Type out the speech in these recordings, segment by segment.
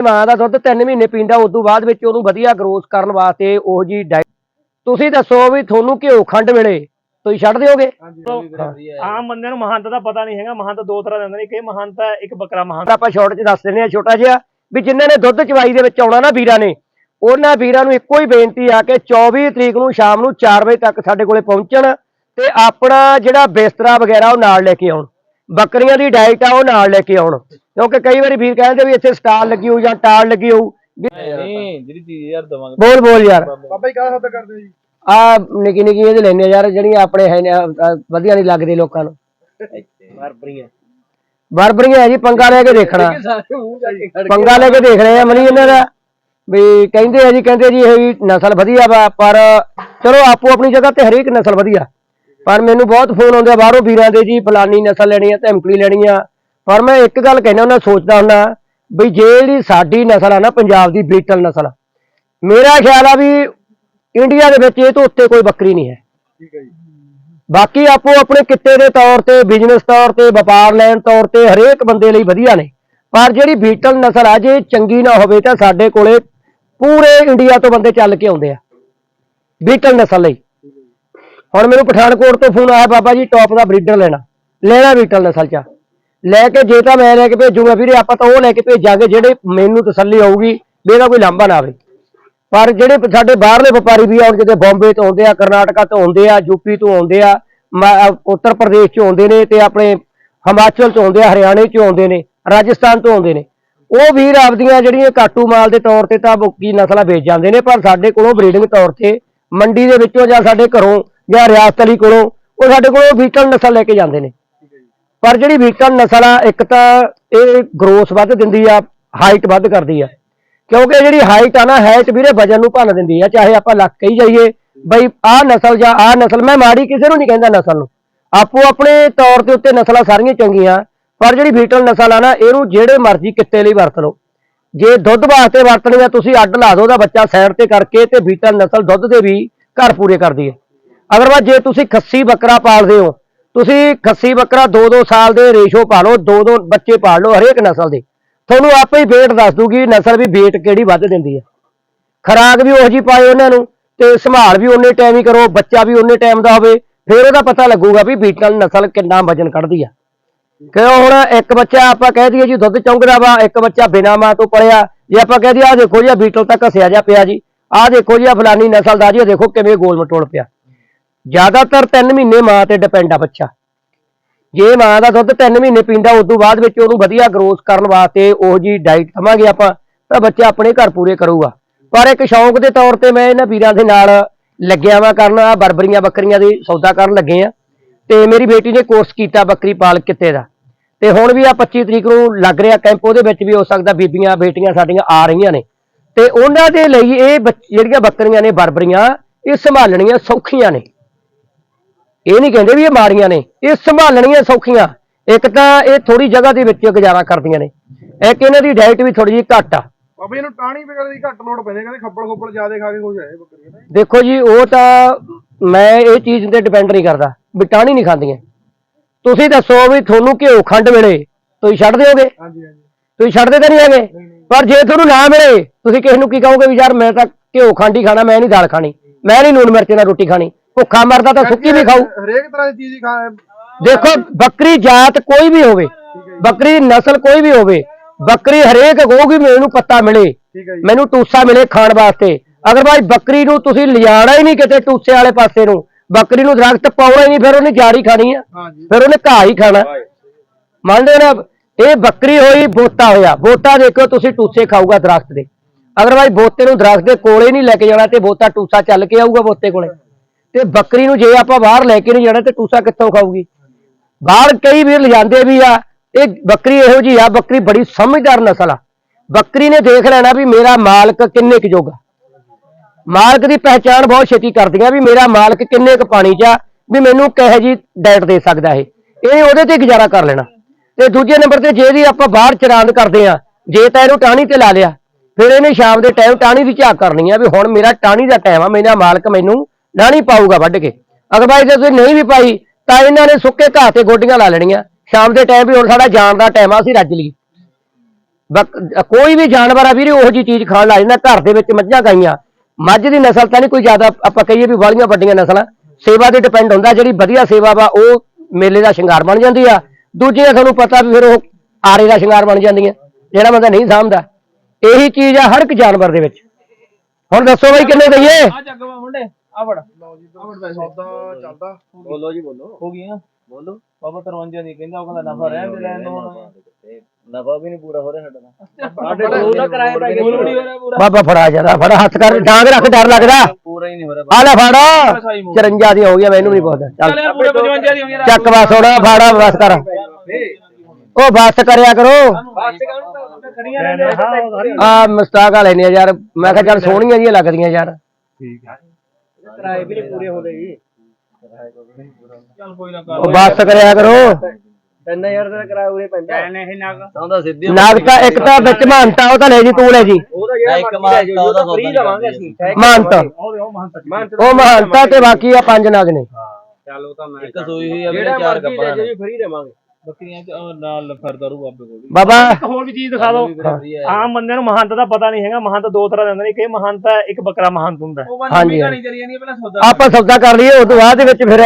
ਮਾਂ ਦਾ ਦੁੱਧ 3 ਮਹੀਨੇ ਪੀਂਦਾ ਉਸ ਤੋਂ ਬਾਅਦ ਵਿੱਚ ਉਹਨੂੰ ਵਧੀਆ ਗਰੋਥ ਕਰਨ ਵਾਸਤੇ ਉਹ ਜੀ ਡਾਈਟ ਤੁਸੀਂ ਦੱਸੋ ਵੀ ਤੁਹਾਨੂੰ ਘਿਓ ਖੰਡ ਮਿਲੇ ਤੁਸੀਂ ਛੱਡ ਦਿਓਗੇ? ਆਮ ਬੰਦੇ ਨੂੰ ਮਹੰਤ ਦਾ ਪਤਾ ਨਹੀਂ ਹੈਗਾ ਮਹੰਤ ਦੋ ਤਰ੍ਹਾਂ ਦੇ ਹੁੰਦੇ ਨੇ ਇਹ ਮਹੰਤ ਹੈ ਇੱਕ ਬੱਕਰਾ ਮਹੰਤ। ਆਪਾਂ ਸ਼ਾਰਟ 'ਚ ਦੱਸ ਦਿੰਦੇ ਆ ਛੋਟਾ ਜਿਹਾ ਵੀ ਜਿਨ੍ਹਾਂ ਨੇ ਦੁੱਧ ਚਵਾਈ ਦੇ ਵਿੱਚ ਆਉਣਾ ਨਾ ਵੀਰਾਂ ਨੇ ਉਹਨਾਂ ਵੀਰਾਂ ਨੂੰ ਇੱਕੋ ਹੀ ਬੇਨਤੀ ਆ ਕਿ 24 ਤਰੀਕ ਨੂੰ ਸ਼ਾਮ ਨੂੰ 4 ਵਜੇ ਤੱਕ ਸਾਡੇ ਕੋਲੇ ਪਹੁੰਚਣ ਤੇ ਆਪਣਾ ਜਿਹੜਾ ਬਿਸਤਰਾ ਵਗੈਰਾ ਉਹ ਨਾਲ ਲੈ ਕੇ ਆਉਣ। ਬੱਕਰੀਆਂ ਦੀ ਡਾਈਟ ਆ ਉਹ ਨਾਲ ਲੈ ਕੇ ਆਉਣ। ਕਿਉਂਕਿ ਕਈ ਵਾਰੀ ਵੀਰ ਕਹਿੰਦੇ ਵੀ ਇੱਥੇ ਸਟਾਲ ਲੱਗੀ ਹੋਊ ਜਾਂ ਟਾਲ ਲੱਗੀ ਹੋਊ। ਨਹੀਂ ਜਿਹੜੀ ਚੀਜ਼ ਯਾਰ ਦਵਾਂਗੇ। ਬੋਲ ਬੋਲ ਯਾਰ। ਬਾਬਾ ਜੀ ਕਾਹਦਾ ਸੌਦਾ ਕਰਦੇ ਜੀ। ਆ ਨਿੱਕੀ ਨਿੱਕੀ ਇਹਦੇ ਲੈਣੇ ਯਾਰ ਜਿਹੜੀਆਂ ਆਪਣੇ ਹੈ ਨੇ, ਵਧੀਆ ਨਹੀਂ ਲੱਗਦੇ ਲੋਕਾਂ ਨੂੰ। ਬਰਬਰੀਆਂ। ਬਰਬਰੀਆਂ ਹੈ ਜੀ ਪੰਗਾ ਲੈ ਕੇ ਦੇਖਣਾ। ਸਾਰੇ ਮੂੰਹ ਜਾ ਕੇ ਖੜ ਪੰਗਾ ਲੈ ਕੇ ਦੇਖ ਰਹੇ ਆ ਮਨੀ ਇਹਨਾਂ ਦਾ। ਵੀ ਕਹਿੰਦੇ ਆ ਜੀ ਕਹਿੰਦੇ ਜੀ ਇਹ ਵੀ ਨਸਲ ਵਧੀਆ ਵਾ ਪਰ ਚਲੋ ਆਪੋ ਆਪਣੀ ਜਗ੍ਹਾ ਤੇ ਹਰੇਕ ਨਸਲ ਵਧੀਆ। ਪਰ ਮੈਨੂੰ ਬਹੁਤ ਫੋਨ ਆਉਂਦੇ ਆ ਬਾਹਰੋਂ ਵੀਰਾਂ ਦੇ ਜੀ ਫਲਾਨੀ ਨਸਲ ਲੈਣੀ ਆ ਧਮਕੜੀ ਲੈਣੀ ਆ। ਪਰ ਮੈਂ ਇੱਕ ਗੱਲ ਕਹਿਣਾ ਉਹਨਾਂ ਸੋਚਦਾ ਹੁੰਦਾ ਵੀ ਜਿਹੜੀ ਸਾਡੀ ਨਸਲ ਆ ਨਾ ਪੰਜਾਬ ਦੀ ਬੀਟਲ ਨਸਲ ਮੇਰਾ ਖਿਆਲ ਆ ਵੀ ਇੰਡੀਆ ਦੇ ਵਿੱਚ ਇਹ ਤੋਂ ਉੱਤੇ ਕੋਈ ਬੱਕਰੀ ਨਹੀਂ ਹੈ। ਠੀਕ ਹੈ ਜੀ। ਬਾਕੀ ਆਪੋ ਆਪਣੇ ਕਿੱਤੇ ਦੇ ਤੌਰ ਤੇ ਬਿਜ਼ਨਸ ਤੌਰ ਤੇ ਵਪਾਰ ਲੈਣ ਤੌਰ ਤੇ ਹਰੇਕ ਬੰਦੇ ਲਈ ਵਧੀਆ ਨੇ। ਪਰ ਜਿਹੜੀ ਬੀਟਲ ਨਸਲ ਆ ਜੇ ਚੰਗੀ ਨਾ ਹੋਵੇ ਤਾਂ ਸਾਡੇ ਕੋਲੇ ਪੂਰੇ ਇੰਡੀਆ ਤੋਂ ਬੰਦੇ ਚੱਲ ਕੇ ਆਉਂਦੇ ਆ ਬੀਟਲ ਨਸਲ ਲਈ। ਹੁਣ ਮੈਨੂੰ ਪਠਾਨਕੋਟ ਤੋਂ ਫੋਨ ਆਇਆ, ਬਾਬਾ ਜੀ ਟੌਪ ਦਾ ਬਰੀਡਰ ਲੈਣਾ। ਲੈਣਾ ਬੀਟਲ ਨਸਲ ਚ। ਲੈ ਕੇ ਜੇ ਤਾਂ ਮੈਂ ਲੈ ਕੇ ਭੇਜੂਗਾ ਵੀਰੇ, ਆਪਾਂ ਤਾਂ ਉਹ ਲੈ ਕੇ ਭੇਜਾਂਗੇ ਜਿਹੜੇ ਮੈਨੂੰ ਤਸੱਲੀ ਹੋਊਗੀ, ਵੀ ਕੋਈ ਲਾਂਭਾ ਨਾ ਆਵੇ। ਪਰ ਜਿਹੜੇ ਸਾਡੇ ਬਾਹਰਲੇ ਵਪਾਰੀ ਵੀ ਆਉਣ ਕਿਤੇ ਬੰਬੇ ਤੋਂ ਆਉਂਦੇ ਆ, ਕਰਨਾਟਕਾ ਤੋਂ ਆਉਂਦੇ ਆ ਯੂਪੀ ਤੋਂ ਆਉਂਦੇ ਆ, ਮ- ਉੱਤਰ ਪ੍ਰਦੇਸ਼ ਤੋਂ ਆਉਂਦੇ ਨੇ ਤੇ ਆਪਣੇ ਹਿਮਾਚਲ ਤੋਂ ਆਉਂਦੇ ਆ, ਹਰਿਆਣੇ ਤੋਂ ਆਉਂਦੇ ਨੇ, ਰਾਜਸਥਾਨ ਤੋਂ ਆਉਂਦੇ ਨੇ। ਉਹ ਵੀਰ ਆਪਦੀਆਂ ਜਿਹੜੀਆਂ ਕਾਟੂ ਮਾਲ ਦੇ ਤੌਰ ਤੇ ਤਾਂ ਬੁੱਕੀ ਨਸਲਾਂ ਵੇਚ ਜਾਂਦੇ ਨੇ, ਪਰ ਸਾਡੇ ਕੋਲੋਂ ਬਰੀਡਿੰਗ ਤੌਰ ਤੇ ਮੰਡੀ ਦੇ ਵਿੱਚੋਂ ਜਾਂ ਸਾਡੇ ਘਰੋਂ ਜਾਂ ਰਿਆਸਤ ਅਲੀ ਕੋਲੋਂ ਉਹ ਸਾਡੇ ਕੋਲੋਂ ਬੀਟਲ ਨਸਲ ਲੈ ਕੇ ਜਾਂਦੇ ਨੇ। ਪਰ ਜਿਹੜੀ ਬੀਟਲ ਨਸਲ ਆ ਇੱਕ ਤਾਂ ਇਹ ਗਰੋਥ ਵੱਧ ਦਿੰਦੀ ਆ ਹਾਈਟ ਵੱਧ ਕਰਦੀ ਆ। ਕਿਉਂਕਿ ਜਿਹੜੀ ਹਾਈਟ ਆ ਨਾ ਹਾਈਟ ਵੀਰੇ ਵਜਨ ਨੂੰ ਭੰਨ ਦਿੰਦੀ ਆ ਚਾਹੇ ਆਪਾਂ ਲੱਖ ਕਹੀ ਜਾਈਏ ਬਈ ਆਹ ਨਸਲ ਜਾਂ ਆਹ ਨਸਲ ਮੈਂ ਮਾੜੀ ਕਿਸੇ ਨੂੰ ਨਹੀਂ ਕਹਿੰਦਾ ਨਸਲ ਨੂੰ। ਆਪੋ ਆਪਣੇ ਤੌਰ ਤੇ ਉੱਤੇ ਨਸਲਾਂ ਸਾਰੀਆਂ ਚੰਗੀਆਂ ਪਰ ਜਿਹੜੀ ਬੀਟਲ ਨਸਲ ਆ ਨਾ ਇਹਨੂੰ ਜਿਹੜੇ ਮਰਜ਼ੀ ਕਿੱਤੇ ਲਈ ਵਰਤ ਲਓ। ਜੇ ਦੁੱਧ ਵਾਸਤੇ ਵਰਤਣੀ ਆ ਤੁਸੀਂ ਅੱਡ ਲਾ ਦਿਓ ਉਹਦਾ ਬੱਚਾ ਸਾਈਡ ਤੇ ਕਰਕੇ ਤੇ ਬੀਟਲ ਨਸਲ ਦੁੱਧ ਦੇ ਵੀ ਘਰ ਪੂਰੇ ਕਰਦੀ ਹੈ ਅਗਰਵਾਇਜ਼ ਜੇ ਤੁਸੀਂ ਖੱਸੀ ਬੱਕਰਾ ਪਾਲਦੇ ਹੋ, ਤੁਸੀਂ ਖੱਸੀ ਬੱਕਰਾ 2-2 ਸਾਲ ਦੇ ਰੇਸ਼ੋ ਪਾ ਲਓ ਦੋ ਦੋ ਬੱਚੇ ਪਾਲ ਲਓ, ਹਰੇਕ ਨਸਲ ਦੇ। ਤੁਹਾਨੂੰ ਆਪੇ ਹੀ ਵੇਟ ਦੱਸ ਦੂਗੀ ਨਸਲ ਵੀ ਵੇਟ ਕਿਹੜੀ ਵੱਧ ਦਿੰਦੀ ਹੈ। ਖਰਾਕ ਵੀ ਉਹ ਜੀ ਪਾਏ ਉਹਨਾਂ ਨੂੰ ਤੇ ਸੰਭਾਲ ਵੀ ਉਹਨੇ ਟਾਈਮ ਹੀ ਕਰੋ, ਬੱਚਾ ਵੀ ਉਹਨੇ ਟਾਈਮ ਦਾ ਹੋਵੇ, ਫਿਰ ਉਹਦਾ ਪਤਾ ਲੱਗੂਗਾ ਵੀ ਬੀਟਲ ਨਸਲ ਕਿੰਨਾ ਵਜਨ ਕੱਢਦੀ ਆ। ਕਿਉਂ ਹੁਣ ਇੱਕ ਬੱਚਾ ਆਪਾਂ ਕਹਿ ਦਈਏ ਜੀ, ਦੁੱਧ ਚੌਂਕਦਾ ਵਾ, ਇੱਕ ਬੱਚਾ ਬਿਨਾ ਮਾਂ ਤੋਂ ਪੜਿਆ, ਜੇ ਆਪਾਂ ਕਹਿ ਦਈਏ ਆ ਦੇਖੋ ਜੀ ਬੀਟਲ ਤੱਕ ਘਸਿਆ ਜਾ ਪਿਆ ਜੀ, ਆਹ ਦੇਖੋ ਜੀ, ਆਹ ਫਲਾਨੀ ਨਸਲ ਦਾ ਜੀ, ਆਹ ਦੇਖੋ ਕਿਵੇਂ ਗੋਲ ਮਟੋਲ ਪਿਆ। ਜ਼ਿਆਦਾਤਰ 3 ਮਹੀਨੇ ਮਾਂ ਤੇ ਡਿਪੈਂਡ ਆ ਬੱਚਾ। ਜੇ ਮਾਂ ਦਾ ਦੁੱਧ 3 ਮਹੀਨੇ ਪੀਂਦਾ ਉਸ ਤੋਂ ਬਾਅਦ ਵਿੱਚ ਉਹਨੂੰ ਵਧੀਆ ਗਰੋਥ ਕਰਨ ਵਾਸਤੇ ਉਹ ਜੀ ਡਾਈਟ ਦਵਾਂਗੇ ਆਪਾਂ, ਤਾਂ ਬੱਚਾ ਆਪਣੇ ਘਰ ਪੂਰੇ ਕਰੂਗਾ। ਪਰ ਇੱਕ ਸ਼ੌਂਕ ਦੇ ਤੌਰ ਤੇ ਮੈਂ ਇਹਨਾਂ ਵੀਰਾਂ ਦੇ ਨਾਲ ਲੱਗਿਆ ਵਾਂ ਕਰਨ ਆ ਬਰਬਰੀਆਂ ਬੱਕਰੀਆਂ ਦੀ ਸੌਦਾ ਕਰਨ ਲੱਗੇ ਆ। ਤੇ ਮੇਰੀ ਬੇਟੀ ਨੇ ਕੋਰਸ ਕੀਤਾ ਬੱਕਰੀ ਪਾਲ ਕਿੱਤੇ ਦਾ। ਤੇ ਹੁਣ ਵੀ ਆ 25 ਤਰੀਕ ਨੂੰ ਲੱਗ ਰਿਹਾ ਕੈਂਪ ਉਹਦੇ ਵਿੱਚ ਵੀ ਹੋ ਸਕਦਾ ਬੀਬੀਆਂ, ਬੇਟੀਆਂ ਸਾਡੀਆਂ ਆ ਰਹੀਆਂ ਨੇ। ਤੇ ਉਹਨਾਂ ਦੇ ਲਈ ਇਹ ਬੱਚ- ਜਿਹੜੀਆਂ ਬੱਕਰੀਆਂ ਨੇ ਬਰਬਰੀਆਂ, ਇਹ ਸੰਭਾਲਣੀਆਂ ਸੌਖੀਆਂ ਨੇ। ਇਹ ਨਹੀਂ ਕਹਿੰਦੇ ਵੀ ਇਹ ਮਾੜੀਆਂ ਨੇ ਇਹ ਸੰਭਾਲਣੀਆਂ ਸੌਖੀਆਂ। ਇੱਕ ਤਾਂ ਇਹ ਥੋੜੀ ਜਗ੍ਹਾ ਦੇ ਵਿੱਚ ਗੁਜ਼ਾਰਾ ਕਰਦੀਆਂ ਨੇ। ਇੱਕ ਇਹਨਾਂ ਦੀ ਡਾਈਟ ਵੀ ਥੋੜੀ ਜਿਹੀ ਘੱਟ ਆ। ਬਾਬਾ ਜੀ ਨੂੰ ਟਾਣੀ ਵਗੈਰਾ ਦੀ ਘੱਟ ਲੋੜ ਪੈਂਦੀ ਕਹਿੰਦੇ ਖੱਬਲ ਖੁੱਬਲ ਜ਼ਿਆਦਾ ਖਾ ਕੇ ਹੋ ਜਾਏ ਬੱਕਰੀਆਂ ਨਾ ਦੇਖੋ ਜੀ ਉਹ ਤਾਂ ਮੈਂ ਇਹ ਚੀਜ਼ ਤੇ ਡਿਪੈਂਡ ਨਹੀਂ ਕਰਦਾ ਵੀ ਟਾਹਣੀ ਨਹੀਂ ਖਾਂਦੀਆਂ। ਤੁਸੀਂ ਦੱਸੋ ਵੀ ਤੁਹਾਨੂੰ ਘਿਓ ਖੰਡ ਮਿਲੇ ਤੁਸੀਂ ਛੱਡ ਦਿਓਗੇ? ਹਾਂਜੀ ਹਾਂਜੀ। ਤੁਸੀਂ ਛੱਡਦੇ ਤਾਂ ਨਹੀਂ ਹੈਗੇ? ਪਰ ਜੇ ਤੁਹਾਨੂੰ ਨਾ ਮਿਲੇ ਤੁਸੀਂ ਕਿਸੇ ਨੂੰ ਕੀ ਕਹੋਗੇ ਵੀ ਯਾਰ ਮੈਂ ਤਾਂ ਘਿਓ ਖੰਡ ਹੀ ਖਾਣਾ ਮੈਂ ਨਹੀਂ ਦਾਲ ਖਾਣੀ ਮੈਂ ਨਹੀਂ ਨੂਨ ਮਿਰਚ ਨਾਲ ਰੋਟੀ ਖਾਣੀ। ਭੁੱਖਾ ਮਰਦਾ ਤਾਂ ਸੁੱਕੀ ਵੀ ਖਾਊ। ਹਰੇਕ ਤਰ੍ਹਾਂ ਦੀ ਚੀਜ਼ ਹੀ ਖਾ ਦੇਖੋ ਬੱਕਰੀ ਜਾਤ ਕੋਈ ਵੀ ਹੋਵੇ ਬੱਕਰੀ ਦੀ ਨਸਲ ਕੋਈ ਵੀ ਹੋਵੇ ਬੱਕਰੀ ਹਰੇਕ ਕਹੂਗੀ ਮੈਨੂੰ ਪੱਤਾ ਮਿਲੇ ਮੈਨੂੰ ਟੂਸਾ ਮਿਲੇ ਖਾਣ ਵਾਸਤੇ। ਅਗਰ ਭਾਈ ਬੱਕਰੀ ਨੂੰ ਤੁਸੀਂ ਲਿਜਾਣਾ ਹੀ ਨਹੀਂ ਕਿਤੇ ਟੂਸੇ ਵਾਲੇ ਪਾਸੇ ਨੂੰ ਬੱਕਰੀ ਨੂੰ ਦਰਖਤ ਪਾਉਣਾ ਹੀ ਨਹੀਂ ਫਿਰ ਉਹਨੇ ਜਾਰੀ ਖਾਣੀ ਆ। ਫਿਰ ਉਹਨੇ ਘਾਹ ਹੀ ਖਾਣਾ। ਮੰਨਦੇ ਨਾ ਇਹ ਬੱਕਰੀ ਹੋਈ ਬੋਤਾ ਹੋਇਆ। ਬੋਤਾ ਦੇਖੋ ਤੁਸੀਂ ਟੂਸੇ ਖਾਊਗਾ ਦਰਖਤ ਦੇ। ਅਗਰ ਭਾਈ ਬੋਤੇ ਨੂੰ ਦਰਖਤ ਦੇ ਕੋਲੇ ਨਹੀਂ ਲੈ ਕੇ ਜਾਣਾ ਤੇ ਬੋਤਾ ਟੂਸਾ ਚੱਲ ਕੇ ਆਊਗਾ ਬੋਤੇ ਕੋਲੇ। ਤੇ ਬੱਕਰੀ ਨੂੰ ਜੇ ਆਪਾਂ ਬਾਹਰ ਲੈ ਕੇ ਨਹੀਂ ਜਾਣਾ ਤੇ ਟੂਸਾ ਕਿੱਥੋਂ ਖਾਊਗੀ? ਬਾਹਰ ਕਈ ਵੀਰ ਲਿਜਾਂਦੇ ਵੀ ਆ, ਇਹ ਬੱਕਰੀ ਇਹੋ ਜੀ ਆ, ਬੱਕਰੀ ਬੜੀ ਸਮਝਦਾਰ ਨਸਲ ਆ। ਬੱਕਰੀ ਨੇ ਦੇਖ ਲੈਣਾ ਵੀ ਮੇਰਾ ਮਾਲਕ ਕਿੰਨੇ ਕੁ ਜੋਗਾ। ਮਾਲਕ ਦੀ ਪਹਿਚਾਣ ਬਹੁਤ ਛੇਤੀ ਕਰਦੀਆਂ ਵੀ ਮੇਰਾ ਮਾਲਕ ਕਿੰਨੇ ਕੁ ਪਾਣੀ 'ਚ ਆ, ਵੀ ਮੈਨੂੰ ਕਿਹੋ ਜੀ ਡਾਈਟ ਦੇ ਸਕਦਾ ਇਹ। ਇਹ ਉਹਦੇ ਤੇ ਗੁਜ਼ਾਰਾ ਕਰ ਲੈਣਾ। ਤੇ ਦੂਜੇ ਨੰਬਰ ਤੇ ਜੇ ਦੀ ਆਪਾਂ ਬਾਹਰ ਚਰਾਂਦ ਕਰਦੇ ਆ, ਜੇ ਤਾਂ ਇਹਨੂੰ ਟਾਣੀ ਤੇ ਲਾ ਲਿਆ, ਫਿਰ ਇਹਨੇ ਸ਼ਾਮ ਦੇ ਟਾਈਮ ਟਾਣੀ ਦੀ ਝਾਕ ਕਰਨੀ ਆ ਵੀ ਹੁਣ ਮੇਰਾ ਟਾਣੀ ਦਾ ਟਾਈਮ ਆ, ਮੇਰਾ ਮਾਲਕ ਮੈਨੂੰ ਲਾਣੀ ਪਾਊਗਾ ਵੱਢ ਕੇ। ਅਗਰ ਜੇ ਤੁਸੀਂ ਨਹੀਂ ਵੀ ਪਾਈ, ਤਾਂ ਇਹਨਾਂ ਨੇ ਸੁੱਕੇ ਘਾਹ ਤੇ ਗੋਡੀਆਂ ਲਾ ਲੈਣੀਆਂ। ਸ਼ਾਮ ਦੇ ਟਾਈਮ ਵੀ ਹੁਣ ਸਾਡਾ ਜਾਣ ਦਾ ਟਾਈਮ ਆ, ਅਸੀਂ ਰੱਜ ਲਈ ਕੋਈ ਵੀ ਜਾਨਵਰ ਆ ਵੀਰੇ, ਉਹੋ ਜੀ ਚੀਜ਼ ਖਾਣ ਲੱਗ ਜਾਂਦਾ, ਘਰ ਦੇ ਵਿੱਚ ਮੱਝਾਂ ਗਾਈਆਂ। ਮੱਝ ਦੀ ਨਸਲ ਤਾਂ ਨਹੀਂ ਕੋਈ ਜ਼ਿਆਦਾ, ਆਪਾਂ ਕਹੀਏ ਵੀ ਵਾਲੀਆਂ ਵੱਡੀਆਂ ਨਸਲਾਂ। ਸੇਵਾ ਤੇ ਡਿਪੈਂਡ ਹੁੰਦਾ, ਜਿਹੜੀ ਵਧੀਆ ਸੇਵਾ ਵਾ, ਉਹ ਮੇਲੇ ਦਾ ਸ਼ਿੰਗਾਰ ਬਣ ਜਾਂਦੀ ਆ। ਦੂਜੀਆਂ ਤੁਹਾਨੂੰ ਪਤਾ ਵੀ ਫਿਰ ਉਹ ਆਰੇ ਦਾ ਸ਼ਿੰਗਾਰ ਬਣ ਜਾਂਦੀਆਂ, ਜਿਹੜਾ ਬੰਦਾ ਨਹੀਂ ਸਾਂਭਦਾ। ਇਹੀ ਚੀਜ਼ ਆ ਹਰ ਇੱਕ ਜਾਨਵਰ ਦੇ ਵਿੱਚ। ਹੁਣ ਦੱਸੋ ਬਈ ਕਿੰਨੇ ਦਈਏ? ਆ ਜੱਗ ਵਾ ਮੁੰਡੇ ਆ ਫੜ ਸੌਦਾ ਚੱਲਦਾ। ਬੋਲੋ ਜੀ ਬੋਲੋ। ਹੋ ਗਈਆਂ ਬੋਲੋ। ਬਾਬਾ 53 ਦੀ ਕਹਿੰਦਾ ਉਹ ਕਹਿੰਦਾ ਨਫਾ ਰਹਿਣ ਦੇ ਲੈਣ ਨੂੰ ਨਫਾ ਵੀ ਨਹੀਂ ਪੂਰਾ ਹੋ ਰਿਹਾ ਸਾਡਾ ਸਾਡੇ ਕੋਲ ਦਾ ਕਿਰਾਏ ਪੈ ਗਏ ਨਹੀਂ ਹੋ ਰਿਹਾ ਪੂਰਾ ਬਾਬਾ ਫੜਾ ਜਾਂਦਾ ਫੜਾ ਹੱਥ ਕਰ ਡਾਂਗ ਰੱਖ ਡਰ ਲੱਗਦਾ। ਪੂਰਾ ਹੀ ਨਹੀਂ ਹੋ ਰਿਹਾ ਆ ਲੈ ਫੜ। 54 ਦੀ ਹੋ ਗਿਆ ਮੈਨੂੰ ਨਹੀਂ ਪਤਾ ਚੱਲ। ਚੱਲ ਯਾਰ ਪੂਰੇ 55 ਦੀ ਹੋ ਗਈ ਚੱਕ ਬਸ ਹੁਣ ਫੜਾ ਬਸ ਕਰ। ਉਹ ਬਸ ਕਰਿਆ ਕਰੋ। ਆ। ਮਸਤਾਕ ਵਾਲੇ ਨੇ ਯਾਰ ਮੈਂ ਕਿਹਾ ਚੱਲ ਸੋਹਣੀਆਂ ਜੀਆਂ ਲੱਗਦੀਆਂ ਯਾਰ। ਠੀਕ ਹੈ ਕਿਰਾਏ ਵੀ ਨਹੀਂ ਪੂਰੇ ਹੁੰਦੇ ਜੀ। ਚੱਲ ਕੋਈ ਨਾ ਉਹ ਬਸ ਕਰਿਆ ਕਰੋ। 3000 ਦਾ ਕਿਰਾਇਆ ਉਰੇ ਪੈਂਦਾ ਐਨੇ ਇਹ ਨਾਗ। ਤਾਂ ਸਿੱਧੀ ਨਾਗ ਤਾਂ ਇੱਕ ਤਾਂ ਵਿੱਚ ਮਹੰਤਾ ਉਹ ਤਾਂ ਲੈ ਜੀ ਤੂੰ ਲੈ ਜੀ। ਉਹਦਾ ਜਿਹੜਾ ਇੱਕ ਮਾਰ ਉਹਦਾ ਫ੍ਰੀ ਲਵਾਂਗੇ ਅਸੀਂ। ਮਹੰਤ। ਉਹ ਉਹ ਮਹੰਤ ਉਹ ਮਹੰਤਾ ਤੇ ਬਾਕੀ ਆ ਪੰਜ ਨਾਗ ਨੇ। ਚੱਲ ਉਹ ਤਾਂ ਮੈਂ ਇੱਕ ਸੋਈ ਹੋਈ ਆ ਵੀਰੇ ਚਾਰ ਕੱਪਾਂ ਨੇ ਫ੍ਰੀ ਦੇਵਾਂਗੇ। ਬੱਕਰੀਆਂ ਚ ਉਹ ਨਾਲ ਫਰਦਾ ਰੂ ਬਾਬੇ ਕੋਲ ਬਾਬਾ! ਇੱਕ ਹੋਰ ਵੀ ਚੀਜ਼ ਦਿਖਾ ਦਿਓ। ਆਮ ਬੰਦੇ ਨੂੰ ਮਹੰਤ ਦਾ ਪਤਾ ਨਹੀਂ ਹੈਗਾ। ਮਹੰਤ ਦੋ ਤਰ੍ਹਾਂ ਦੇ ਹੁੰਦੇ ਨੇ। ਕਿ ਮਹੰਤ ਹੈ ਇੱਕ ਬੱਕਰਾ ਮਹੰਤ ਹੁੰਦਾ ਹੈ। ਉਹ ਬੰਦ ਹਾਂਜੀ, ਵੀ ਹਾਂਜੀ। ਕਹਾਣੀ ਚਲੀ ਜਾਂਦੀ ਹੈ ਪਹਿਲਾਂ ਸੌਦਾ ਆਪਾਂ ਸੌਦਾ ਕਰ ਲਈਏ ਉਸ ਤੋਂ ਬਾਅਦ ਦੇ ਵਿੱਚ ਫਿਰ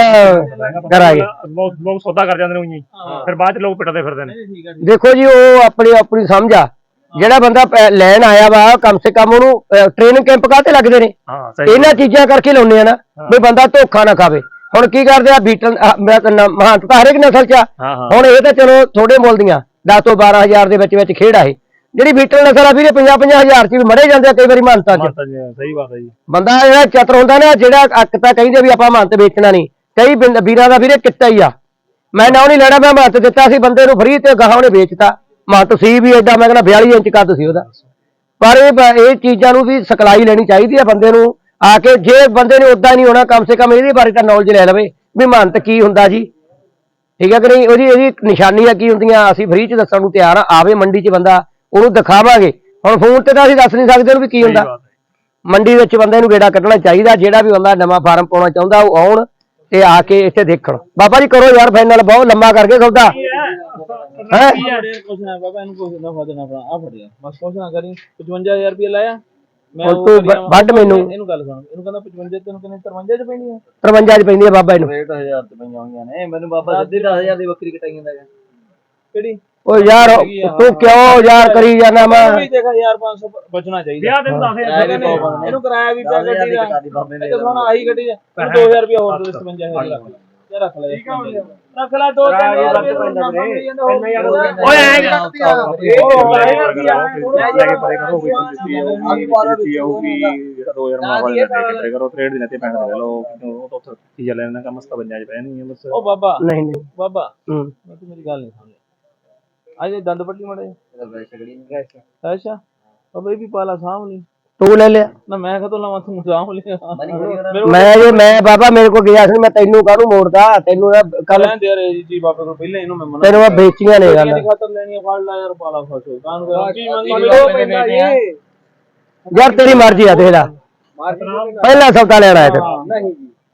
ਕਰਾਂਗੇ ਲੋਕ ਲੋਕ ਸੌਦਾ ਕਰ ਜਾਂਦੇ ਨੇ ਉਹੀ ਫਿਰ ਬਾਅਦ ਚ ਲੋਕ ਪਿੱਟਦੇ ਫਿਰਦੇ ਨੇ। ਠੀਕ ਦੇਖੋ ਜੀ ਉਹ ਆਪਣੀ ਆਪਣੀ ਸਮਝ ਆ। ਜਿਹੜਾ ਬੰਦਾ ਪੈ- ਲੈਣ ਆਇਆ ਵਾ ਕਮ ਸੇ ਕਮ ਉਹਨੂੰ ਟ੍ਰੇਨਿੰਗ ਕੈਂਪ ਕਾਹਤੇ ਲੱਗਦੇ ਨੇ? ਹਾਂ ਸਹੀ ਇਹਨਾਂ ਚੀਜ਼ਾਂ ਕਰਕੇ ਲਾਉਂਦੇ ਆ ਨਾ ਵੀ ਬੰਦਾ ਧੋਖਾ ਨਾ ਖਾਵੇ। ਹੁਣ ਕੀ ਕਰਦੇ ਆ? ਬੀਟਲ ਮੈਂ ਕਹਿੰਦਾ ਮਹੰਤ ਤਾਂ ਹਰੇਕ ਨਸਲ ਚ ਆ। ਹਾਂ ਹਾਂ। ਹੁਣ ਇਹ ਤਾਂ ਚਲੋ ਥੋੜੇ ਮੁੱਲ ਦੀਆਂ। 10 ਤੋਂ 12000 ਦੇ ਵਿੱਚ ਵਿੱਚ ਖੇਡ ਆ ਇਹ। ਜਿਹੜੀ ਬੀਟਲ ਨਸਲ ਆ ਵੀਰੇ 50 50000 ਚ ਵੀ ਮੜੇ ਜਾਂਦੇ ਆ ਕਈ ਵਾਰੀ ਮਹੰਤਾਂ ਚ। ਜੀ, ਸਹੀ ਬਾਤ ਹੈ ਜੀ। ਬੰਦਾ ਜਿਹੜਾ ਚਤਰ ਹੁੰਦਾ ਨਾ ਜਿਹੜਾ ਅੱਕ ਤਾਂ ਕਹਿੰਦੇ ਵੀ ਆਪਾਂ ਮਹੰਤ ਵੇਚਣਾ ਨਹੀਂ। ਕਈ ਬਿੰਦ- ਵੀਰਾਂ ਦਾ ਵੀਰੇ ਕਿੱਤਾ ਹੀ ਆ। ਮੈਂ ਨਾ ਨਹੀਂ ਲੈਣਾ ਮੈਂ ਮਹੰਤ ਦਿੱਤਾ ਸੀ ਬੰਦੇ ਨੂੰ ਫ੍ਰੀ ਤੇ ਗਾਹਾਂ ਉਹਨੇ ਵੇਚਤਾ। ਮਹੰਤ ਸੀ ਵੀ ਐਡਾ ਮੈਂ ਕਹਿੰਦਾ 42 ਇੰਚ ਕੱਦ ਸੀ ਉਹਦਾ। ਪਰ ਇਹ ਬ- ਇਹ ਚੀਜ਼ਾਂ ਨੂੰ ਵੀ ਸਿਖਲਾਈ ਲੈਣੀ ਚਾਹੀਦੀ ਆ ਬੰਦੇ ਨੂੰ। ਆ ਕੇ ਜੇ ਬੰਦੇ ਨੇ ਉਦਾਂ ਨਹੀਂ ਹੋਣਾ ਕਮ ਸੇ ਕਮ ਇਹਦੇ ਬਾਰੇ ਤਾਂ ਨੌਲੇਜ ਲੈ ਲਵੇ ਵੀ ਮਹੰਤ ਕੀ ਹੁੰਦਾ ਜੀ। ਠੀਕ ਹੈ ਕਿ ਨਹੀਂ? ਉਹਦੀ ਇਹਦੀ ਨਿਸ਼ਾਨੀਆਂ ਕੀ ਹੁੰਦੀਆਂ? ਅਸੀਂ ਫ੍ਰੀ ਚ ਦੱਸਣ ਨੂੰ ਤਿਆਰ ਆ ਆਵੇ ਮੰਡੀ 'ਚ ਬੰਦਾ ਉਹਨੂੰ ਦਿਖਾਵਾਂਗੇ। ਹੁਣ ਫੋਨ ਤੇ ਤਾਂ ਅਸੀਂ ਦੱਸ ਨਹੀਂ ਸਕਦੇ ਉਹਨੂੰ ਵੀ ਕੀ ਹੁੰਦਾ। ਮੰਡੀ ਵਿੱਚ ਬੰਦੇ ਨੂੰ ਗੇੜਾ ਕੱਢਣਾ ਚਾਹੀਦਾ ਜਿਹੜਾ ਵੀ ਬੰਦਾ ਨਵਾਂ ਫਾਰਮ ਪਾਉਣਾ ਚਾਹੁੰਦਾ ਉਹ ਆਉਣ ਤੇ ਆ ਕੇ ਇੱਥੇ ਦੇਖਣ। ਬਾਬਾ ਜੀ ਕਰੋ ਯਾਰ ਫਾਈਨਲ ਬਹੁਤ ਲੰਮਾ ਕਰਕੇ ਸੌਦਾ। ਹੈ। ਬਾਬਾ ਇਹਨੂੰ ਕੁਛ ਨਾ ਫਾਦੇ ਨਾ ਆ ਫੜਿਆ। ਬਸ ਕੁਛ ਨਾ ਕਰੀ। 55000 ਰੁਪਏ ਲਾਇਆ। ਹੁਣ ਉਹ ਤੂੰ। ਵੱਢ ਮੈਨੂੰ। ਇਹਨੂੰ ਗੱਲ ਸੁਣ। ਇਹਨੂੰ ਕਹਿੰਦਾ 55 ਤੈਨੂੰ ਕਿੰਨੇ 53 ਚ ਪੈਣੀ ਆ 53 ਚ ਪੈਂਦੀ ਹੈ ਬਾਬਾ ਇਹਨੂੰ। 60000 ਤੇ ਪਈਆਂ ਹੋਈਆਂ ਨੇ। ਮੈਨੂੰ ਬਾਬਾ ਸਿੱਧੀ 10000 ਦੀ ਬੱਕਰੀ ਕਟਾਈ ਜਾਂਦਾ ਹੈ ਕਿਹੜੀ? ਉਹ ਯਾਰ ਤੂੰ ਕਿਉਂ ਯਾਰ ਕਰੀ ਜਾਣਾ ਮੈਂ? ਵੀ ਦੇਖਾ 1500 ਬਚਣਾ ਚਾਹੀਦਾ। ਵਿਆਹ ਦੇ ਦੱਸ ਹਜ਼ਾਰ ਦੇ ਇਹਨੂੰ ਕਿਰਾਇਆ ਵੀ ਪਿਆ ਗੱਡੀ ਦਾ ਇਹ ਤਾਂ ਹੁਣ ਆਹੀ ਗੱਡੀ ਦਾ 2000 ਰੁਪਏ ਹੋਰ ਦੇ 55000 ਰੱਖ ਲੈ ਯਾ ਰੱਖ ਲੈ ਰੱਖ ਲੈ 2000 ਰੁਪਏ। ਓਏ ਐਂ ਉਹ ਬਾਬਾ। ਨਹੀਂ ਨਹੀਂ। ਬਾਬਾ ਹੂੰ। ਮੈਂ ਤੂੰ ਮੇਰੀ ਗੱਲ ਨਹੀਂ ਸਮਝਿਆ ਅੱਜ ਦੰਦ ਪੱਟੀ ਮੜੇ ਅੱਛਾ। ਬਾਬਾ ਇਹ ਵੀ ਪਾਲਾ ਲਈ। ਤੂੰ ਲੈ ਲਿਆ। ਨਾ ਮੈਂ ਕਦੋਂ ਲਵਾਂ ਤੂੰ ਸਾਂਭ ਲਿਆ ਮੈਂ ਜੇ ਮੈਂ ਬਾਬਾ ਮੇਰੇ ਕੋਲ ਗਿਆ ਸੀ ਮੈਂ ਤੈਨੂੰ ਕਾਹਨੂੰ ਮੋੜਦਾ? ਤੈਨੂੰ ਕੱਲ ਲੈਣ ਦੇ ਰੇ ਜੀ ਬਾਬੇ ਕੋਲ ਪਹਿਲਾਂ ਇਹਨੂੰ ਮੈਂ ਮਨਾ ਤੈਨੂੰ ਮੈਂ ਵੇਚੀਆਂ ਨੇ ਗੱਲ ਦੀ ਖਾਤਰ ਲੈਣੀ ਆ ਫੜ ਲੈ ਯਾਰ ਪਾਲਾ ਫਸੋ ਕਾਹਨੂੰ ਕਰ? ਕੀ ਮੰਗੀ ਯਾਰ ਤੇਰੀ ਮਰਜ਼ੀ ਆ ਦੇਖ ਲੈ। ਪਹਿਲਾ ਸੌਦਾ ਲੈਣਾ ਹੈ ਤੇ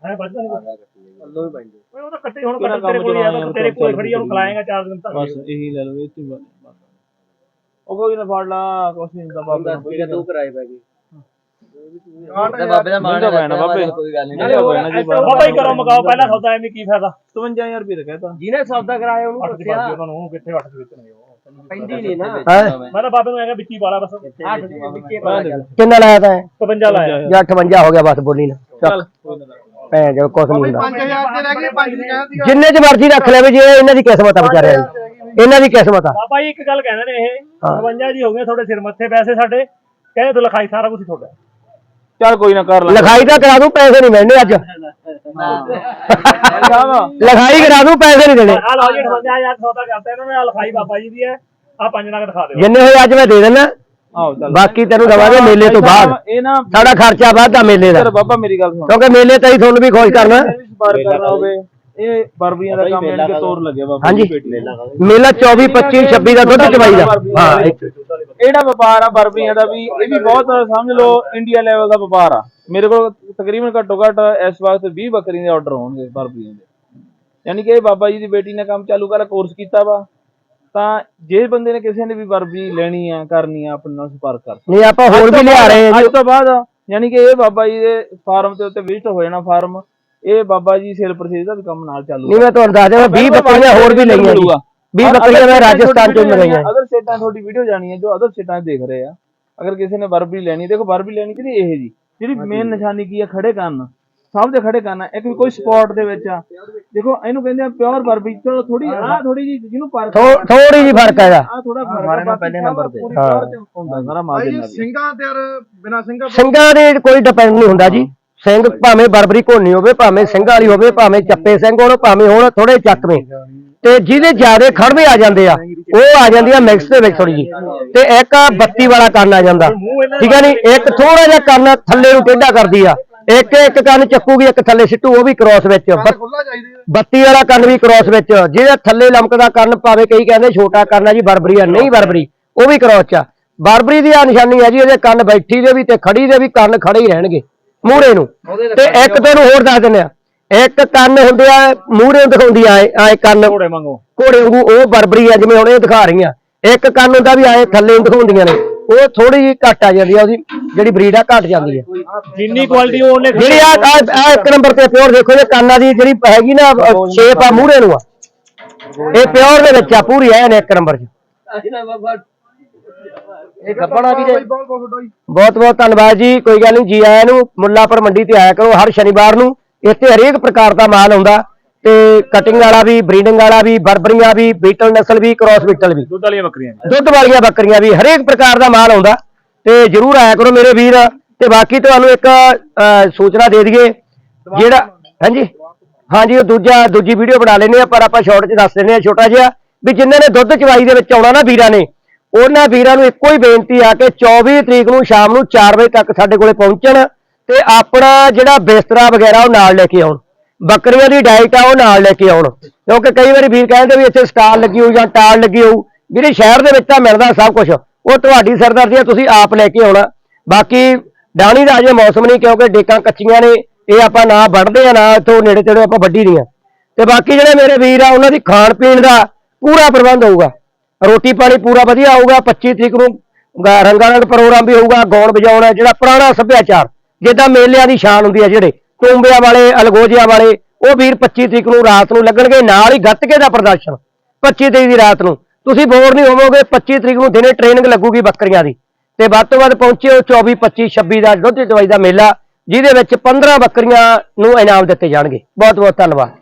ਹੈ ਬਚਦਾ ਨਹੀਂ। ਓਏ ਉਹ ਤਾਂ ਕੱਟੇ ਹੁਣ ਕੱਟੇ ਤੇਰੇ ਕੋਲ ਆ ਤੇਰੇ ਕੋਲ ਖੜੀ ਆ ਉਹਨੂੰ ਖਲਾਏਗਾ ਚਾਰ ਦਿਨ ਤੱਕ। ਬਸ ਇਹੀ ਲੈ ਲਓ ਇਹ ਤੇ ਉਹ ਕੋਈ ਨਾ ਫੜ ਲਾ ਕੁਛ ਨਹੀਂ ਹੁੰਦਾ ਬਾਬੇ ਨੂੰ ਕੋਈ ਤੂੰ ਕਰਾਈ ਪੈ ਗਈ ਬਾਬੇ ਦਾ ਮਾਣ ਹੈ ਬਾਬੇ। ਕੋਈ ਗੱਲ ਨਹੀਂ ਜੀ ਬਾਬਾ ਹੀ ਕਰੋ ਮਗਾਓ ਪਹਿਲਾਂ ਸੌਦਾ ਐਵੇਂ ਕੀ ਫਾਇਦਾ? 55000 ਰੁਪਏ ਦਾ ਕਹਿਤਾ। ਜਿਹਨੇ ਸੌਦਾ ਕਰਾਇਆ ਉਹਨੂੰ ਅੱਠ ਦੀ ਬਾਜੀ ਉਹਨਾਂ ਨੂੰ ਕਿੱਥੇ ਅੱਠ ਦੇ ਵੇਚਣਗੇ ਉਹ। ਪੈਂਦੀ ਨਹੀਂ ਨਾ ਹੈ? ਮੈਂ ਤਾਂ ਬਾਬੇ ਨੂੰ ਐਂ ਵਿੱਚੀ ਵਾਲਾ ਬਸ। ਕਿੰਨਾ ਲਾਇਆ ਤਾਂ? 55 ਲਾਇਆ। ਜਾਂ 58 ਹੋ ਗਿਆ ਬਸ ਬੋਲੀ ਨਾ। ਚੱਲ। ਕੋਈ ਨਾ ਭੈਣ ਜੋ ਕੁਛ ਨਹੀਂ ਹੁੰਦਾ। 5000 ਤੇ ਰਹਿ ਗਈ 5 ਦੀ ਕਹਿੰਦੀ ਜਿੰਨੇ ਚ ਮਰਜ਼ੀ ਰੱਖ ਲੈਵੇ ਜੇ ਇਹਨਾਂ ਦੀ ਕਿਸਮਤ ਆ ਵਿਚਾਰਿਆਂ ਦੀ। ਇਹਨਾਂ ਦੀ ਕਿਸਮਤ ਆ। ਬਾਬਾ ਜੀ ਇੱਕ ਗੱਲ ਕਹਿੰਦੇ ਨੇ ਇਹ। 52 ਜੀ ਹੋ ਗਏ ਤੁਹਾਡੇ ਸਿਰ ਮੱਥੇ ਪੈਸੇ ਸਾਡੇ। ਕਹਿੰਦੇ ਤੂੰ ਲਿਖਾਈ ਸਾਰਾ ਕੁਝ ਤੁਹਾਡਾ। ਚੱਲ ਕੋਈ ਨਾ ਕਰ ਲੈ ਲਿਖਾਈ ਤਾਂ ਕਰਾ ਦੂੰ ਪੈਸੇ ਨਹੀਂ ਮਿਲਣੇ ਅੱਜ। ਲਿਖਾਈ ਕਰਾ ਦੂੰ ਪੈਸੇ ਨਹੀਂ ਦੇਣੇ। ਆ ਲਓ ਜੀ 58000 ਸੌਦਾ ਕਰਤਾ ਇਹਨਾਂ ਨੇ ਲਿਖਾਈ ਬਾਬਾ ਜੀ ਦੀ ਹੈ। ਆ ਪੰਜ ਨਗ ਦਿਖਾ ਦਿਓ। ਜਿੰਨੇ ਹੋਏ ਅੱਜ ਮੈਂ ਦੇ ਦੇਣਾ ਆਓ ਚੱਲ। ਬਾਕੀ ਤੈਨੂੰ ਦਵਾਂਗੇ ਮੇਲੇ ਤੋਂ ਬਾਅਦ। ਇਹ ਨਾ ਸਾਡਾ ਖਰਚਾ ਵੱਧਦਾ ਮੇਲੇ ਦਾ। ਬਾਬਾ ਮੇਰੀ ਗੱਲ ਸੁਣ। ਕਿਉਂਕਿ ਮੇਲੇ ਤੇ ਹੀ ਤੁਹਾਨੂੰ ਵੀ ਖੁਸ਼ ਕਰਨਾ। ਵੀ ਸਪਾਰ ਕਰਨਾ ਹੋਵੇ। ਇਹ ਬਰਬਰੀਆਂ ਦਾ ਕੰਮ ਇਹਨਾਂ ਦੇ ਤੋਰ ਲੱਗਿਆ ਬਾਬਾ ਹਾਂਜੀ। ਮੇਲਾ 24 25 26 ਦਾ ਦੁੱਧ ਚਵਾਈ ਦਾ ਹਾਂ ਇੱਕ। ਇਹ ਜਿਹੜਾ ਵਪਾਰ ਆ ਬਰਬਰੀਆਂ ਦਾ ਵੀ? ਇਹ ਵੀ ਬਹੁਤ ਸਮਝ ਲਓ ਇੰਡੀਆ ਲੈਵਲ ਦਾ ਵਪਾਰ ਆ। ਮੇਰੇ ਕੋਲ ਤਕਰੀਬਨ ਘੱਟੋ ਘੱਟ ਇਸ ਵਕਤ 20 ਬੱਕਰੀਆਂ ਦੇ ਆਰਡਰ ਹੋਣਗੇ ਬਰਬਰੀਆਂ ਦੇ। ਯਾਨੀ ਕਿ ਇਹ ਬਾਬਾ ਜੀ ਦੀ ਬੇਟੀ ਨੇ ਕੰਮ ਚਾਲੂ ਕਰਾ ਕੋਰਸ ਕੀਤਾ ਵਾ। ਤਾਂ ਜੇ ਬੰਦੇ ਨੇ ਕਿਸੇ ਨੇ ਵੀ ਵਰਬੀ ਲੈਣੀ ਆ ਕਰਨੀ ਆ ਆਪਣੇ ਨਾਲ ਸੰਪਰਕ ਕਰ ਨਹੀਂ ਆਪਾਂ ਹੋਰ ਵੀ ਲਿਆ ਰਹੇ ਹਾਂ ਅੱਜ ਤੋਂ ਬਾਅਦ ਯਾਨੀ ਕਿ ਇਹ ਬਾਬਾ ਜੀ ਦੇ ਫਾਰਮ ਦੇ ਉੱਤੇ ਵਿਜ਼ਿਟ ਹੋ ਜਾਣਾ ਫਾਰਮ। ਇਹ ਬਾਬਾ ਜੀ ਸੇਲ ਪਰਚੇਜ਼ ਦਾ ਵੀ ਕੰਮ ਨਾਲ ਚਾਲੂ ਨਹੀਂ ਮੈਂ ਤੁਹਾਨੂੰ ਦੱਸ ਦਿਆਂ 20 ਬੱਕਰੀਆਂ ਹੋਰ ਵੀ ਲਈਆਂ ਜੀ। 20 ਬੱਕਰੀਆਂ ਮੈਂ ਰਾਜਸਥਾਨ ਚੋਂ ਮੰਗਾਈਆਂ ਅਦਰ ਸਟੇਟਾਂ ਤੁਹਾਡੀ ਵੀਡੀਓ ਜਾਣੀ ਹੈ ਜੋ ਅਦਰ ਸਟੇਟਾਂ 'ਚ ਦੇਖ ਰਹੇ ਆ ਅਗਰ ਕਿਸੇ ਨੇ ਵਰਬੀ ਲੈਣੀ ਦੇਖੋ ਵਰਬੀ ਲੈਣੀ ਕਿਹਦੀ? ਇਹ ਜੀ ਜਿਹੜੀ ਮੇਨ ਨਿਸ਼ਾਨੀ ਕੀ ਆ? ਖੜੇ ਕਰਨ ਸਭ ਦੇ ਖੜੇ ਕਰਨ ਇੱਕ ਵੀ ਕੋਈ ਸਪੋਰਟ ਦੇ ਵਿੱਚ ਆ। ਦੇਖੋ ਇਹਨੂੰ ਕਹਿੰਦੇ ਆ ਪਿਓਰ ਵਰਬੀ ਚਲੋ ਥੋੜੀ ਆ ਥੋੜੀ ਜੀ ਜਿਹਨੂੰ ਪਰ ਥੋੜੀ ਜੀ ਫ਼ਰਕ ਹੈਗਾ ਆ ਥੋੜਾ ਫ਼ਰਕ ਆ। ਪਹਿਲੇ ਨੰਬਰ ਤੇ। ਹਾਂ। ਹੁੰਦਾ ਸਾਰਾ ਮਾਲ ਦੇ ਨਾਲ। ਹੀ। ਸਿੰਘਾਂ ਤੇ ਯਾਰ ਬਿਨਾ ਸਿੰਘਾਂ ਸਿੰਘਾਂ ਦੇ ਕੋਈ ਡਿਪੈਂਡ ਨਹੀਂ ਹੁੰਦਾ ਜੀ। ਸਿੰਘ ਭਾਵੇਂ ਬਰਬਰੀ ਘੋਨੀ ਹੋਵੇ ਭਾਵੇਂ ਸਿੰਘ ਵਾਲੀ ਹੋਵੇ ਭਾਵੇਂ ਚੱਪੇ ਸਿੰਘ ਹੋਣ ਭਾਵੇਂ ਹੁਣ ਥੋੜੇ ਚੱਕਵੇਂ ਤੇ ਜਿਹਦੇ ਜ਼ਿਆਦੇ ਖੜਵੇਂ ਆ ਜਾਂਦੇ ਆ ਉਹ ਆ ਜਾਂਦੀ ਆ ਮਿਕਸ ਦੇ ਵਿੱਚ ਥੋੜੀ ਜੀ ਤੇ ਇੱਕ ਬੱਤੀ ਵਾਲਾ ਕੰਨ ਆ ਜਾਂਦਾ। ਠੀਕ ਹੈ ਨਹੀਂ ਇੱਕ ਥੋੜਾ ਜਿਹਾ ਕੰਨ ਥੱਲੇ ਨੂੰ ਟੇਢਾ ਕਰਦੀ ਆ। ਇੱਕ ਇੱਕ ਕੰਨ ਚੱਕੂਗੀ ਇੱਕ ਥੱਲੇ ਸਿੱਟੂ ਉਹ ਵੀ ਕ੍ਰੋਸ ਵਿੱਚ। ਬੱਤੀ ਵਾਲਾ ਕੰਨ ਵੀ ਕ੍ਰੋਸ ਵਿੱਚ। ਜਿਹਦਾ ਥੱਲੇ ਲਮਕਦਾ ਕੰਨ ਭਾਵੇਂ ਕਈ ਕਹਿੰਦੇ ਛੋਟਾ ਕੰਨ ਆ ਜੀ ਬਰਬਰੀ ਆ ਨਹੀਂ ਬਰਬਰੀ ਉਹ ਵੀ ਕ੍ਰੋਸ ਚ ਆ। ਬਰਬਰੀ ਦੀ ਆ ਨਿਸ਼ਾਨੀ ਹੈ ਜੀ ਇਹਦੇ ਕੰਨ ਬੈਠੀ ਦੇ ਵੀ ਤੇ ਖੜੀ ਦੇ ਵੀ ਕੰਨ ਖੜੇ ਹੀ ਰਹਿਣਗੇ ਮੂਹਰੇ ਨੂੰ। ਤੇ ਇੱਕ ਤੁਹਾਨੂੰ ਹੋਰ ਦੱਸ ਦਿੰਦੇ ਆ। ਇੱਕ ਕੰਨ ਹੁੰਦੇ ਆ ਮੂਹਰੇ ਦਿਖਾਉਂਦੀ ਆ ਆਏ ਕੰਨ। ਘੋੜੇ ਵਾਂਗੂ। ਘੋੜੇ ਵਾਂਗੂ ਉਹ ਬਰਬਰੀ ਆ ਜਿਵੇਂ ਹੁਣ ਇਹ ਦਿਖਾ ਰਹੀਆਂ ਇੱਕ ਕੰਨ ਹੁੰਦਾ ਵੀ ਆਏ ਥੱਲੇ ਦਿਖਾਉਂਦੀਆਂ ਨੇ। ਉਹ ਥੋੜੀ ਜਿਹੀ ਘੱਟ ਆ ਜਾਂਦੀ ਆ ਉਹਦੀ ਜਿਹੜੀ ਬਰੀਡ ਆ ਘੱਟ ਜਾਂਦੀ ਹੈ ਜਿੰਨੀ ਕੁਆਲਿਟੀ ਉਹਨੇ ਜਿਹੜੀ ਆ ਆ- ਆ ਇੱਕ ਨੰਬਰ ਤੇ ਪਿਓਰ ਦੇਖੋ ਇਹ ਕੰਨਾਂ ਦੀ ਜਿਹੜੀ ਹੈਗੀ ਨਾ ਸ਼ੇਪ ਆ ਮੂਹਰੇ ਨੂੰ ਆ। ਇਹ ਪਿਓਰ ਦੇ ਵਿੱਚ ਆ ਪੂਰੀ ਐਨ ਇੱਕ ਨੰਬਰ 'ਚ। ਇਹ ਗੱਬੜਾ ਬਹੁਤ ਬਹੁਤ ਧੰਨਵਾਦ ਜੀ ਕੋਈ ਗੱਲ ਨਹੀਂ ਜੀ ਆਇਆਂ ਨੂੰ ਮੁੱਲਾਪੁਰ ਮੰਡੀ ਤੇ ਆਇਆ ਕਰੋ ਹਰ ਸ਼ਨੀਵਾਰ ਨੂੰ। ਇੱਥੇ ਹਰੇਕ ਪ੍ਰਕਾਰ ਦਾ ਮਾਲ ਆਉਂਦਾ ਤੇ ਕਟਿੰਗ ਵਾਲਾ ਵੀ ਬਰੀਡਿੰਗ ਵਾਲਾ ਵੀ ਬਰਬਰੀਆਂ ਵੀ ਬੀਟਲ ਨਸਲ ਵੀ ਕ੍ਰਾਸ ਬੀਟਲ ਵੀ ਦੁੱਧ ਵਾਲੀਆਂ ਬੱਕਰੀਆਂ ਨੇ। ਦੁੱਧ ਵਾਲੀਆਂ ਬੱਕਰੀਆਂ ਵੀ ਹਰੇਕ ਪ੍ਰਕਾਰ ਦਾ ਮਾਲ ਆਉਂਦਾ ਤੇ ਜਰੂਰ ਆਇਆ ਕਰੋ ਮੇਰੇ ਵੀਰ ਤੇ ਬਾਕੀ ਤੁਹਾਨੂੰ ਇੱਕ ਸੂਚਨਾ ਦੇ ਦਈਏ ਜਿਹੜਾ ਹਾਂਜੀ ਹਾਂਜੀ ਉਹ ਦੂਜਾ ਦੂਜੀ ਵੀਡੀਓ ਬਣਾ ਲੈਨੇ ਆ ਪਰ ਆਪਾਂ ਸ਼ਾਰਟ 'ਚ ਦੱਸ ਦਿੰਦੇ ਆ ਛੋਟਾ ਜਿਹਾ ਵੀ ਜਿਨ੍ਹਾਂ ਨੇ ਦੁੱਧ ਚਵਾਈ ਦੇ ਵਿੱਚ ਆਉਣਾ ਨਾ ਵੀਰਾਂ ਨੇ ਉਹਨਾਂ ਵੀਰਾਂ ਨੂੰ ਇੱਕੋ ਹੀ ਬੇਨਤੀ ਆ ਕਿ 24 ਤਰੀਕ ਨੂੰ ਸ਼ਾਮ ਨੂੰ 4 ਵਜੇ ਤੱਕ ਸਾਡੇ ਕੋਲੇ ਪਹੁੰਚਣ ਤੇ ਆਪਣਾ ਜਿਹੜਾ ਬਿਸਤਰਾ ਵਗੈਰਾ ਉਹ ਨਾਲ ਲੈ ਕੇ ਆਉਣ। ਬੱਕਰੀਆਂ ਦੀ ਡਾਈਟ ਆ, ਉਹ ਨਾਲ ਲੈ ਕੇ ਆਉਣ। ਕਿਉਂਕਿ ਕਈ ਵਾਰੀ ਵੀਰ ਕਹਿੰਦੇ ਵੀ ਇੱਥੇ ਸਟਾਲ ਲੱਗੀ ਹੋਊ ਜਾਂ ਟਾਲ ਲੱਗੀ ਹੋਊ। ਜਿਹੜੇ ਸ਼ਹਿਰ ਦੇ ਵਿੱਚ ਤਾਂ ਮਿਲਦਾ ਸਭ ਕੁਝ ਉਹ ਤੁਹਾਡੀ ਸਰਦਾਰਦੀ ਆ, ਤੁਸੀਂ ਆਪ ਲੈ ਕੇ ਆਉਣਾ। ਬਾਕੀ ਡਾਣੀ ਦਾ ਅਜੇ ਮੌਸਮ ਨਹੀਂ, ਕਿਉਂਕਿ ਡੇਕਾਂ ਕੱਚੀਆਂ ਨੇ, ਇਹ ਆਪਾਂ ਨਾ ਵੱਢਦੇ ਆ, ਨਾ ਇੱਥੋਂ ਨੇੜੇ ਤੇੜੇ ਆਪਾਂ ਵੱਢੀ ਦੀਆਂ। ਤੇ ਬਾਕੀ ਜਿਹੜੇ ਮੇਰੇ ਵੀਰ ਆ, ਉਹਨਾਂ ਦੀ ਖਾਣ ਪੀਣ ਦਾ ਪੂਰਾ ਪ੍ਰਬੰਧ ਹੋਊਗਾ। ਰੋਟੀ ਪਾਣੀ ਪੂਰਾ ਵਧੀਆ ਹੋਊਗਾ 25 ਤਰੀਕ ਨੂੰ ਗ- ਰੰਗਾਰੰਗ ਪ੍ਰੋਗਰਾਮ ਵੀ ਹੋਊਗਾ, ਗਾਉਣ ਵਜਾਉਣ ਜਿਹੜਾ ਪੁਰਾਣਾ ਸੱਭਿਆਚਾਰ। ਜਿੱਦਾਂ ਮੇਲਿਆਂ ਦੀ ਸ਼ਾਨ ਹੁੰਦੀ ਹੈ ਜਿਹੜੇ ਟੂੰਬਿਆਂ ਵਾਲੇ, ਅਲਗੋਜਿਆਂ ਵਾਲੇ, ਉਹ ਵੀਰ 25 ਤਰੀਕ ਨੂੰ ਰਾਤ ਨੂੰ ਲੱਗਣਗੇ, ਨਾਲ ਹੀ ਗੱਤਕੇ ਦਾ ਪ੍ਰਦਰਸ਼ਨ 25 ਤਰੀਕ ਦੀ ਰਾਤ ਨੂੰ। ਤੁਸੀਂ ਬੋਰ ਨਹੀਂ ਹੋਵੋਗੇ 25 ਤਰੀਕ ਨੂੰ ਦਿਨੇ ਟ੍ਰੇਨਿੰਗ ਲੱਗੂਗੀ ਬੱਕਰੀਆਂ ਦੀ। ਤੇ ਵੱਧ ਤੋਂ ਵੱਧ ਪਹੁੰਚਿਓ 24 25 26 ਦਾ ਦੁੱਧ ਦਵਾਈ ਦਾ ਮੇਲਾ, ਜਿਹਦੇ ਵਿੱਚ 15 ਬੱਕਰੀਆਂ ਨੂੰ ਇਨਾਮ ਦਿੱਤੇ ਜਾਣਗੇ। ਬਹੁਤ ਬਹੁਤ ਧੰਨਵਾਦ।